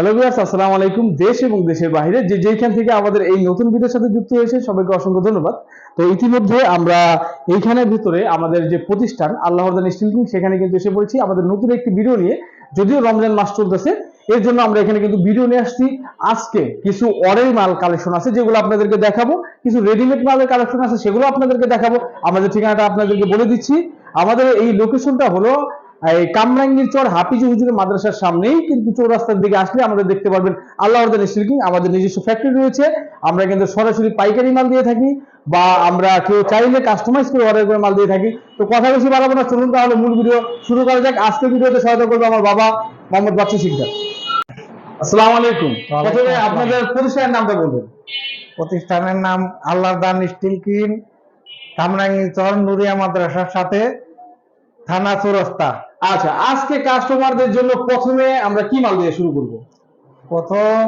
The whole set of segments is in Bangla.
হ্যালো ভিউয়ার্স আসসালামু আলাইকুম। দেশ এবং দেশের বাইরে যে যেখান থেকে আমাদের এই নতুন ভিডিওর সাথে যুক্ত হয়েছে, সবাইকে অসংখ্য ধন্যবাদ। তো ইতিমধ্যে আমরা এইখানের ভিতরে আমাদের যে প্রতিষ্ঠান আল্লাহরদান স্টিল কিং, সেখানে কিন্তু এসে পড়েছি। আমাদের নতুন একটি ভিডিও নিয়ে, যদিও রমজান মাস চলতেছে, এর জন্য আমরা এখানে কিন্তু ভিডিও নিয়ে আসছি। আজকে কিছু অরেল মাল কালেকশন আছে, যেগুলো আপনাদেরকে দেখাবো। কিছু রেডিমেড মালের কালেকশন আছে, সেগুলো আপনাদেরকে দেখাবো। আমাদের ঠিকানাটা আপনাদেরকে বলে দিচ্ছি, আমাদের এই লোকেশনটা হলো এই কামরাঙ্গীর চর হাফিজ হুজুরের মাদ্রাসার সামনেই কিন্তু চৌরাস্তার দিকে আসলে আমাদের দেখতে পারবেন আল্লাহ সিল্কিং আমাদের নিজস্ব ফ্যাক্টরি রয়েছে। আমরা কিন্তু সরাসরি পাইকারি মাল দিয়ে থাকি বা আমরা কেউ চাইলে কাস্টমাইজ করে অর্ডার করে মাল দিয়ে থাকি। তো কথা বেশি বাড়াবো না চলুন তাহলে মূল ভিডিও শুরু করা যাক। আজকে ভিডিওতে সহায়তা করবে আমার বাবা মোহাম্মদ বাচ্চু শিকদার। আসসালামু আলাইকুম। প্রথমে আপনাদের প্রতিষ্ঠানের নামটা বলবেন। প্রতিষ্ঠানের নাম আল্লাহ দান স্টিল কিন কামরাঙ্গি চর নুরিয়া মাদ্রাসার সাথে থানা চৌরাস্তা। আচ্ছা আজকে কাস্টমারদের জন্য প্রথমে আমরা কি মাল দিয়ে শুরু করব? প্রথম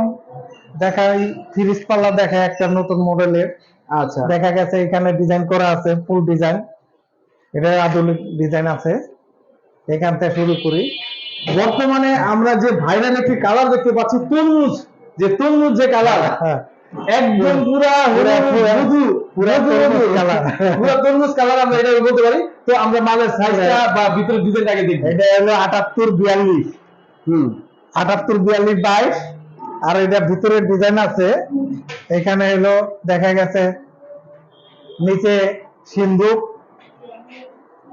দেখাই ফ্রিজ পাল্লা দেখা একটা নতুন মডেলের আচ্ছা। দেখা গেছে এখানে ডিজাইন করা আছে ফুল ডিজাইন এটা আধুনিক ডিজাইন আছে। এখান থেকে শুরু করি। বর্তমানে আমরা যে ভাইরাল একটি কালার দেখতে পাচ্ছি তরমুজ। যে তরমুজ যে কালার হ্যাঁ। একদম পুরা পুরা- পুরা- পুরা তরমুজ কালার। পুরা তরমুজ কালার আমরা এটা বলতে পারি। তো আমরা মালের সাইজটা বা ভিতরে ডিজাইনটাকে দেখি এটা হলো আটাত্তর বিয়াল্লিশ। হুম। আটাত্তর বিয়াল্লিশ বাইশ। আর এটা ভিতরে ডিজাইন আছে। এখানে হলো দেখা গেছে নিচে সিন্ধুক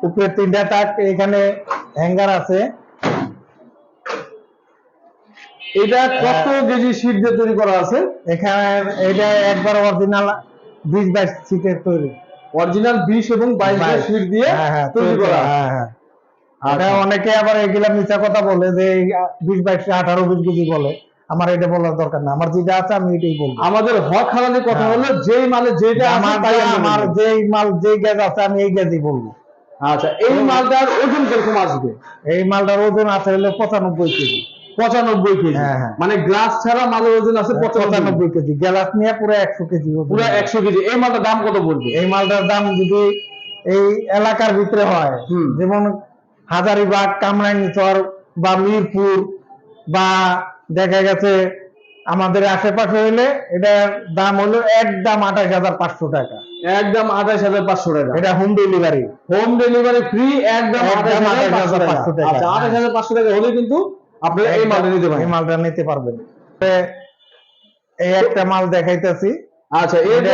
উপরে তিনটা টাক এখানে হ্যাঙ্গার আছে। এটা কত কেজি শীট দিয়ে তৈরি করা আছে? এখানে এটা একবার অরিজিনাল বিশ বাইশ সিটের তৈরি। অরিজিনাল 20 এবং 22 শীট দিয়ে হ্যাঁ, হ্যাঁ, তৈরি করা হ্যাঁ, আচ্ছা। অনেকে আবার এগুলা মিথ্যা কথা বলে যে বিশ বাইশ আঠারো বিশ কেজি বলে। আমার এটা বলার দরকার না। আমার যেটা আছে আমি এটাই বলব। আমাদের হক হারানোর কথা। হলো যেই মালে যেটা আমার তাই আমার। যেই মাল যেই গ্যাস আছে আমি এই গ্যাসই বলব। আচ্ছা এই মালটার ওজন কীরকম আসবে? এই মালটার ওজন আছে হলো পঁচানব্বই কেজি। পঁচানব্বই কেজি। হ্যাঁ, হ্যাঁ। মানে গ্লাস ছাড়া মালের ওজন আছে পঁচানব্বই। পঁচানব্বই কেজি। গ্যালাস নিয়ে পুরো একশো কেজি পুরো একশো কেজি। এই মালটার দাম কত পড়বে এই মালটার দাম যদি এই এলাকার ভিতরে হয় যেমন হাজারিবাগ কামরাঙ্গীচর বা মিরপুর বা দেখা গেছে আমাদের আশেপাশে হইলে এটার দাম হলো একদম আঠাশ হাজার পাঁচশো টাকা। একদম আঠাশ হাজার পাঁচশো টাকা। এটা home delivery home delivery free একদম আঠাশ হাজার পাঁচশো টাকা। 28,500 টাকা। আচ্ছা আঠাশ হাজার পাঁচশো টাকা হলে কিন্তু আপনারা এই মালটা নিতে এই মালটা নিতে পারবেন। এই একটা মাল দেখাইতেছি। আচ্ছা এটা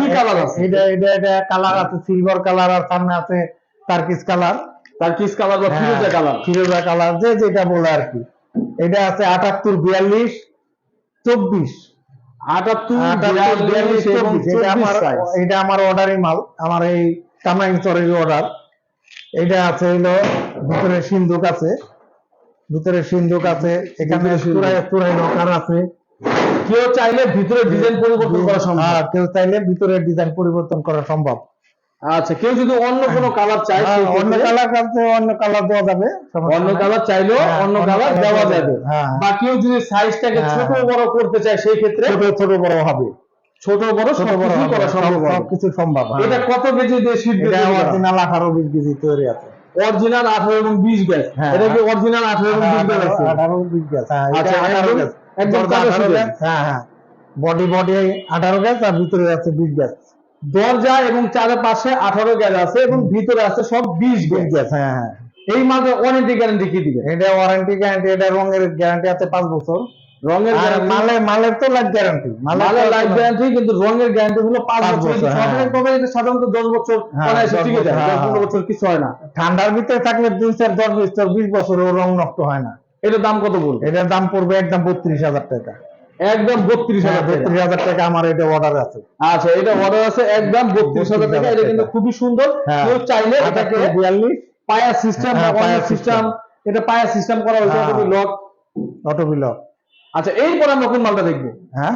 কি কালার আছে? এটা এটা এটা কালার আছে সিলভার কালার আর সামনে আছে কালার কালার বা ফিরোজা কালার ফিরোজা কালার যে যেটা বলে আর কি। এটা আছে আটাত্তর বিয়াল্লিশ চব্বিশ। আটাত্তর আটাত্তর বিয়াল্লিশ এবং চব্বিশ এটা আমার এটা আমার অর্ডারই মাল আমার এই কামরাং চরের অর্ডার এটা আছে হলো ভিতরে সিন্ধুক আছে। ভিতরে সিন্ধুক আছে এখানে চূড়ায় চূড়ায় লকার আছে। কেউ চাইলে ভিতরে ডিজাইন পরিবর্তন করা সম্ভব। হ্যাঁ, কেউ চাইলে ভিতরে ডিজাইন পরিবর্তন করা সম্ভব। আচ্ছা কেউ যদি অন্য কোনো কালার হ্যাঁ, অন্য কালার কাছে অন্য কালার দেওয়া যাবে অন্য কালার চাইলেও হ্যাঁ, অন্য কালার দেওয়া যাবে। হ্যাঁ, বা কেউ যদি সাইজটাকে ছোট। বড় করতে চায় সেই ক্ষেত্রে ছোট ছোট বড় হবে। ছোট বড় ছোট বড় করা সম্ভব সব কিছু সম্ভব। এটা কত কেজি দিয়ে এটা অরিজিনাল আঠারো বিশ কেজি তৈরি আছে। অরিজিনাল আঠারো এবং বিশ গ্যাস। হ্যাঁ। এটা কি অরিজিনাল আঠারো এবং বিশ গ্যাস আছে? আঠারো বিশ গ্যাস। হ্যাঁ আচ্ছা, আঠারো গ্যাস। একদম হ্যাঁ হ্যাঁ। বডি বডি আঠারো গ্যাস আর ভিতরে আছে বিশ গ্যাস। দরজা এবং চারপাশে আঠারো গ্যাস আছে এবং ভিতরে আছে সব বিশ গ্যাস। গ্যাস হ্যাঁ হ্যাঁ। এই মালটা ওয়ারেন্টি গ্যারান্টি কি দিবে? এটা ওয়ারেন্টি গ্যারান্টি এটা রঙের গ্যারান্টি আছে পাঁচ বছর। রঙের মালে মালের তো লাইফ গ্যারান্টি মালের লাইফ গ্যারান্টি কিন্তু রঙের গ্যারান্টি হলো বছর হ্যাঁ। সাধারণত দশ বছর হ্যাঁ, অনায়াসে টিকে যায় বছর, দশ হ্যাঁ। বছর কিছু হয় না। ঠান্ডার ভিতরে থাকলে দুই চার দশ বছর বিশ বছরেও রং নষ্ট হয় না। এটার দাম কত বলবে এটার দাম পড়বে একদম বত্রিশ হাজার টাকা। একদম বত্রিশ হাজার টাকা। বত্রিশ হাজার টাকা আমার এটা অর্ডার আছে। আচ্ছা এটা অর্ডার আছে একদম বত্রিশ হাজার টাকা। এটা কিন্তু খুবই সুন্দর। কেউ চাইলে এটাকে আটাত্তর বিয়াল্লিশ? পায়া সিস্টেম পায়া সিস্টেম এটা পায়া সিস্টেম করা হয়েছে হ্যাঁ। অটোপি লক আচ্ছা এরপর আমরা কোন মালটা দেখব? হ্যাঁ?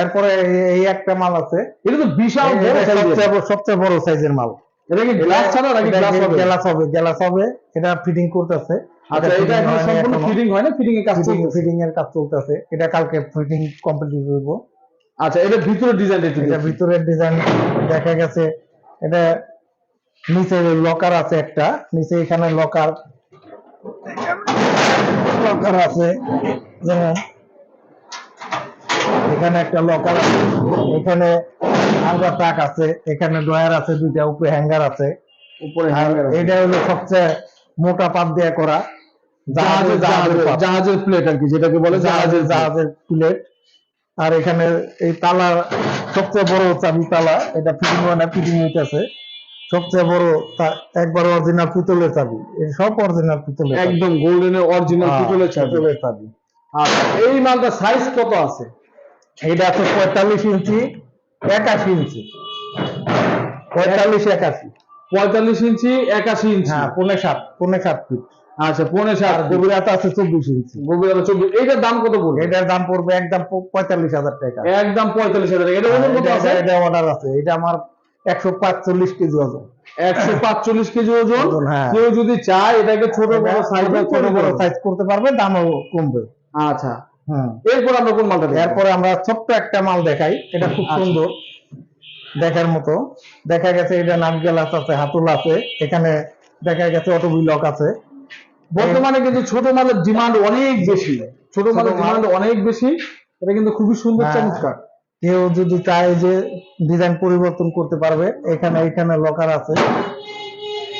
এরপরে এই- একটা মাল আছে। এটা তো বিশাল বড় সবচেয়ে বড়- সবচেয়ে বড় সাইজের মাল। এটা কি গ্লাস ছাড়া নাকি গ্লাস হবে? গ্লাস হবে গ্লাস হবে। এটা ফিটিং করতেছে। আচ্ছা এটা এখন সম্পূর্ণ ফিটিং হয় না? ফিটিং এর কাজ চলছে ফিটিং এর কাজ চলতেছে। এটা কালকে ফিটিং কমপ্লিট করব আচ্ছা এটা ভিতরে ডিজাইন একটু এটা। ভিতরের ডিজাইন দেখা গেছে। এটা নিচে লকার আছে একটা। নিচে এখানে লকার লকার আছে। যেমন এখানে একটা লকার আছে। এখানে আলগা ট্রাক আছে এখানে ড্রয়ার আছে দুইটা উপরে হ্যাঙ্গার আছে। উপরে আর। এটা হলো সবচেয়ে মোটা পাত দিয়ে করা জাহাজের জাহাজের প্লেট আর কি যেটাকে বলে জাহাজের জাহাজের প্লেট আর এখানে এই তালা সবচেয়ে বড় চাবি তালা এটা ফিটিং হয় না ফিটিং হইতেছে। সবচেয়ে বড় একবার অরিজিনাল পিতলের চাবি। এই সব অরিজিনাল পিতলের একদম গোল্ডেনের অরিজিনাল পিতলের চাবি। পিতলের চাবি। আচ্ছা এই মালটা সাইজ কত আছে? এটা আছে পঁয়তাল্লিশ ইঞ্চি একাশি ইঞ্চি। পঁয়তাল্লিশ একাশি। পঁয়তাল্লিশ ইঞ্চি একাশি ইঞ্চি। হ্যাঁ পৌনে সাত। পৌনে সাত ফিট। আচ্ছা পৌনে সাত গভীরতা আছে চব্বিশ ইঞ্চি। গভীরতা চব্বিশ। এইটার দাম কত পড়বে? এটার দাম পড়বে একদম পঁয়তাল্লিশ হাজার টাকা। একদম পঁয়তাল্লিশ হাজার টাকা। এটা ওজন কত আছে? এটা অর্ডার আছে। এটা আমার একশো পাঁচচল্লিশ কেজি ওজন। একশো পাঁচচল্লিশ কেজি ওজন? হ্যাঁ। কেউ যদি চায় এটাকে ছোট বড় সাইজ ছোট বড় সাইজ করতে পারবে দামও কমবে। আচ্ছা। এরপর আমরা কোন মালটা? এরপরে আমরা ছোট্ট একটা মাল দেখাই। এটা খুব আচ্ছা। সুন্দর দেখার মতো। দেখা গেছে এটা নাক গ্লাস আছে হাতুল আছে। এখানে দেখা গেছে অটো লক আছে। বর্তমানে কিন্তু ছোট মালের ডিমান্ড অনেক বেশি। ছোট মালের ডিমান্ড অনেক বেশি। এটা কিন্তু খুবই সুন্দর হ্যাঁ। চমৎকার। কেউ যদি চায় যে ডিজাইন পরিবর্তন করতে পারবে এখানে এখানে লকার আছে।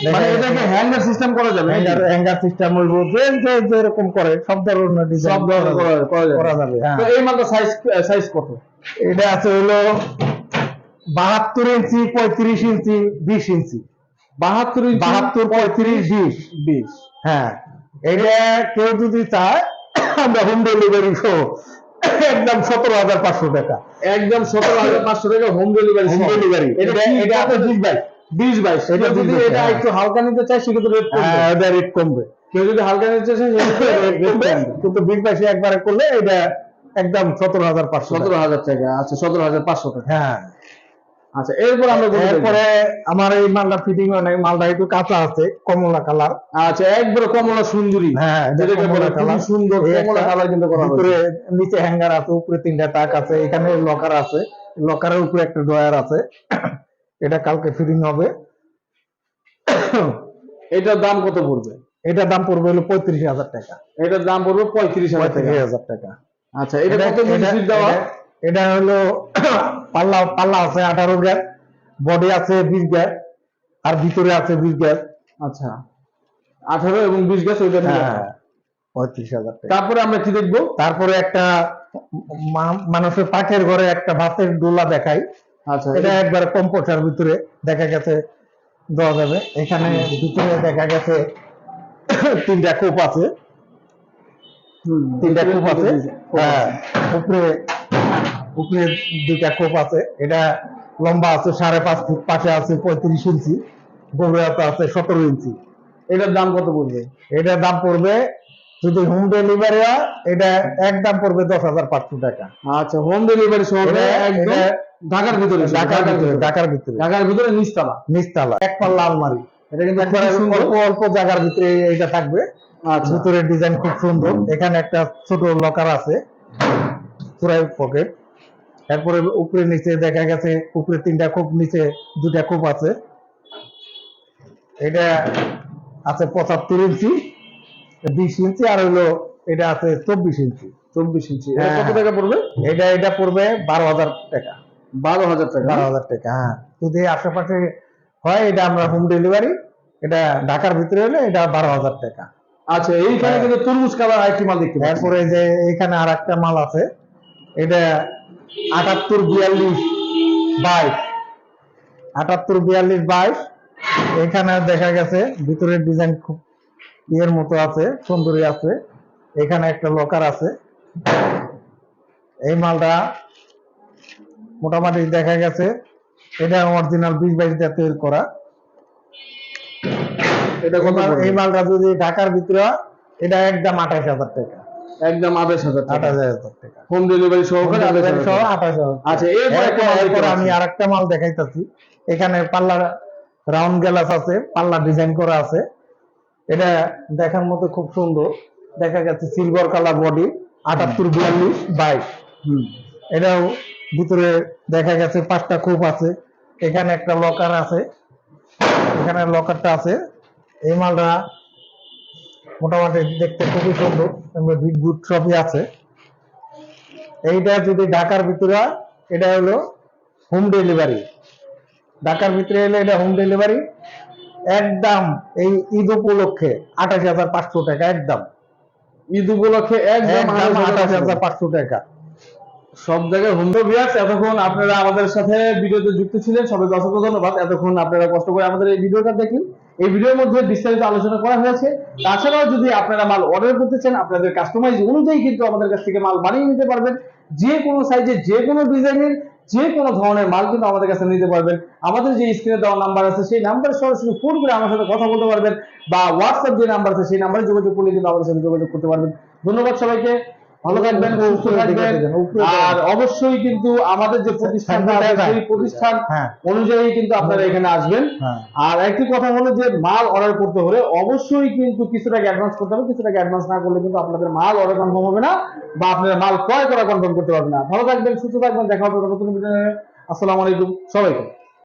মানে এটাকে হ্যান্ডার সিস্টেম করা যাবে হ্যাঙ্গার হ্যাঙ্গার সিস্টেম হইব যে যে যেরকম করে সব ধরনের ডিজাইন সব ধরনের করা- করা যাবে। করা যাবে তো এই মালটা সাইজ সাইজ কত? এটা আছে হলো বাহাত্তর ইঞ্চি পঁয়ত্রিশ ইঞ্চি বিশ ইঞ্চি। বাহাত্তর বাহাত্তর পঁয়ত্রিশ বিশ। বিশ। হ্যাঁ। এটা কেউ যদি চায় আমরা হোম ডেলিভারি সহ একদম সতেরো হাজার পাঁচশো টাকা। একদম সতেরো হাজার পাঁচশো টাকা হোম ডেলিভারি হোম ডেলিভারি এটা এটা এটা আছে বিশ বাইশ এটা যদি এটা হ্যাঁ। একটু হালকা নিতে চায় সেক্ষেত্রে রেট কমবে। হ্যাঁ এটা রেট কমবে। কেউ যদি হালকা নিতে চায় সেক্ষেত্রে rate কমবে। কিন্তু বিশ বাইশে একবারে করলে এটা একদম সতেরো হাজার পাঁচশো সতেরো হাজার টাকা আচ্ছা সতেরো হাজার পাঁচশো টাকা। হ্যাঁ। আচ্ছা এরপর আমরা এরপরে আমার এই মালটা ফিটিং হয় নাই মালটা একটু কাঁচা আছে কমলা কালার আচ্ছা একবারে কমলা সুন্দরী। হ্যাঁ যেটাকে বলে কালার সুন্দর কমলা কালার কিন্তু করা ভিতরে নিচে হ্যাঙ্গার আছে উপরে তিনটা তাক আছে এখানে লকার আছে। লকারের উপরে একটা ড্রয়ার আছে। এটা কালকে ফিটিং হবে। এটার দাম কত পড়বে? এটার দাম পড়বে হলো পঁয়ত্রিশ হাজার টাকা। এটার দাম পড়বে পঁয়ত্রিশ হাজার টাকা। আচ্ছা এটা কত দেওয়া? এটা- হলো পাল্লা পাল্লা আছে আঠারো গ্যাস বডি আছে বিশ গ্যাস আর ভিতরে আছে বিশ গ্যাস আচ্ছা আঠারো এবং বিশ গ্যাস ওইটা। হ্যাঁ পঁয়ত্রিশ হাজার টাকা। তারপরে আমরা কি দেখব? তারপরে একটা মানুষের পাখের ঘরে একটা ভাতের ডোলা দেখাই। এটা একবারে কম্পোটার ভিতরে দেখা গেছে দেওয়া যাবে। এখানে ভিতরে দেখা গেছে তিনটা কোপ আছে। তিনটা কোপ আছে। হ্যাঁ আছে। উপরে উপরে দুইটা কোপ আছে। এটা লম্বা আছে সাড়ে পাঁচ ফুট পাশে আছে পঁয়ত্রিশ ইঞ্চি গভীরতা আছে সতেরো ইঞ্চি। এটার দাম কত পড়বে? এটার দাম পড়বে যদি হোম ডেলিভারি হয় এটা এক দাম পড়বে দশ হাজার পাঁচশো টাকা। আচ্ছা হোম ডেলিভারি সহ একদম ঢাকার ভিতরে ঢাকার ভিতরে ঢাকার ভিতরে। ঢাকার ভিতরে নিচতলা। নিচতলা। এক পাল্লা আলমারি। এটা কিন্তু খুব অল্প অল্প জায়গার ভিতরে এটা থাকবে। আচ্ছা। ভিতরের ডিজাইন খুব সুন্দর। এখানে একটা ছোট লকার আছে। চুরাই পকেট এরপরে উপরে নিচে দেখা গেছে উপরে তিনটা কোপ নিচে দুটা কোপ আছে। এটা আছে পঁচাত্তর ইঞ্চি বিশ ইঞ্চি আর হলো এটা আছে চব্বিশ ইঞ্চি। চব্বিশ ইঞ্চি। হ্যাঁ। কত টাকা পড়বে? এটা এটা পড়বে বারো হাজার টাকা। বারো হাজার টাকা। বারো হাজার টাকা হ্যাঁ। যদি আশেপাশে হয় এটা আমরা হোম ডেলিভারি এটা ঢাকার ভিতরে হলে এটা বারো হাজার টাকা। আচ্ছা এইখানে। কিন্তু তরমুজ কালার আরেকটি মাল দেখতে এরপরে যে এখানে আর একটা মাল আছে এটা আটাত্তর বিয়াল্লিশ বাইশ। আটাত্তর বিয়াল্লিশ বাইশ এখানে দেখা গেছে ভিতরের ডিজাইন খুব ইয়ের মতো আছে সুন্দরী আছে। এখানে একটা লকার আছে। এই মালটা মোটামুটি দেখা গেছে এটা অরিজিনাল বিশ বাইশ দিয়ে তৈরি করা। এটা কত এই মালটা যদি ঢাকার ভিতরে এটা একদম আঠাশ হাজার টাকা। একদম আঠাশ হাজার আঠাশ হাজার টাকা। হোম ডেলিভারি সহকারে আঠাশ সহ আঠাশ হাজার আচ্ছা, এরপর একটা মাল এরপর দেখতে আমি আরেকটা মাল দেখাইতেছি। এখানে পাল্লা রাউন্ড গ্লাস আছে পাল্লা ডিজাইন করা আছে। এটা দেখার মতো খুব সুন্দর। দেখা গেছে সিলভার কালার বডি আটাত্তর বিয়াল্লিশ বাইশ। এটাও ভিতরে দেখা গেছে পাঁচটা কূপ আছে। এখানে একটা লকার আছে। এখানে লকারটা আছে। এই মালটা মোটামুটি দেখতে খুবই সুন্দর। বুট সবই আছে। এইটা যদি ঢাকার ভিতরে এটা হলো হোম ডেলিভারি ঢাকার ভিতরে এলে এটা হোম ডেলিভারি একদম এই ঈদ উপলক্ষে আঠাশ হাজার পাঁচশো টাকা একদম। ঈদ উপলক্ষে একদম আঠাশ হাজার পাঁচশো টাকা। সব জায়গায় হোম ভিউয়ার্স এতক্ষণ আপনারা আমাদের সাথে ভিডিওতে যুক্ত ছিলেন। সবাইকে অসংখ্য ধন্যবাদ। এতক্ষণ আপনারা কষ্ট করে আমাদের এই ভিডিওটা দেখলেন। এই ভিডিওর মধ্যে বিস্তারিত আলোচনা করা হয়েছে। তাছাড়াও যদি আপনারা মাল অর্ডার করতে চান, আপনাদের কাস্টমাইজ অনুযায়ী কিন্তু আমাদের কাছ থেকে মাল বানিয়ে নিতে পারবেন। যে কোনো সাইজে যে কোনো ডিজাইনের যে কোনো ধরনের মাল কিন্তু আমাদের কাছে নিতে পারবেন। আমাদের যে স্ক্রিনে দেওয়া নাম্বার আছে, সেই নাম্বারে সরাসরি ফোন করে আমার সাথে কথা বলতে পারবেন বা হোয়াটসঅ্যাপ যে নাম্বার আছে, সেই নাম্বারে যোগাযোগ করলে কিন্তু আমাদের সাথে যোগাযোগ করতে পারবেন। ধন্যবাদ সবাইকে। ভালো থাকবেন সুস্থ থাকবেন। আর অবশ্যই কিন্তু আমাদের যে প্রতিষ্ঠানটা আছে সেই প্রতিষ্ঠান হ্যাঁ। অনুযায়ী কিন্তু আপনারা এখানে আসবেন। হ্যাঁ। আর একটি কথা হলো যে মাল অর্ডার করতে হলে অবশ্যই কিন্তু কিছু টাকা অ্যাডভান্স করতে হবে কিছু টাকা অ্যাডভান্স না করলে কিন্তু আপনাদের মাল অর্ডার কনফার্ম হবে না বা আপনারা মাল ক্রয় করা কনফার্ম করতে পারবেন না। ভালো থাকবেন সুস্থ থাকবেন দেখা হবে নতুন ভিডিও। আসসালামু আলাইকুম সবাইকে।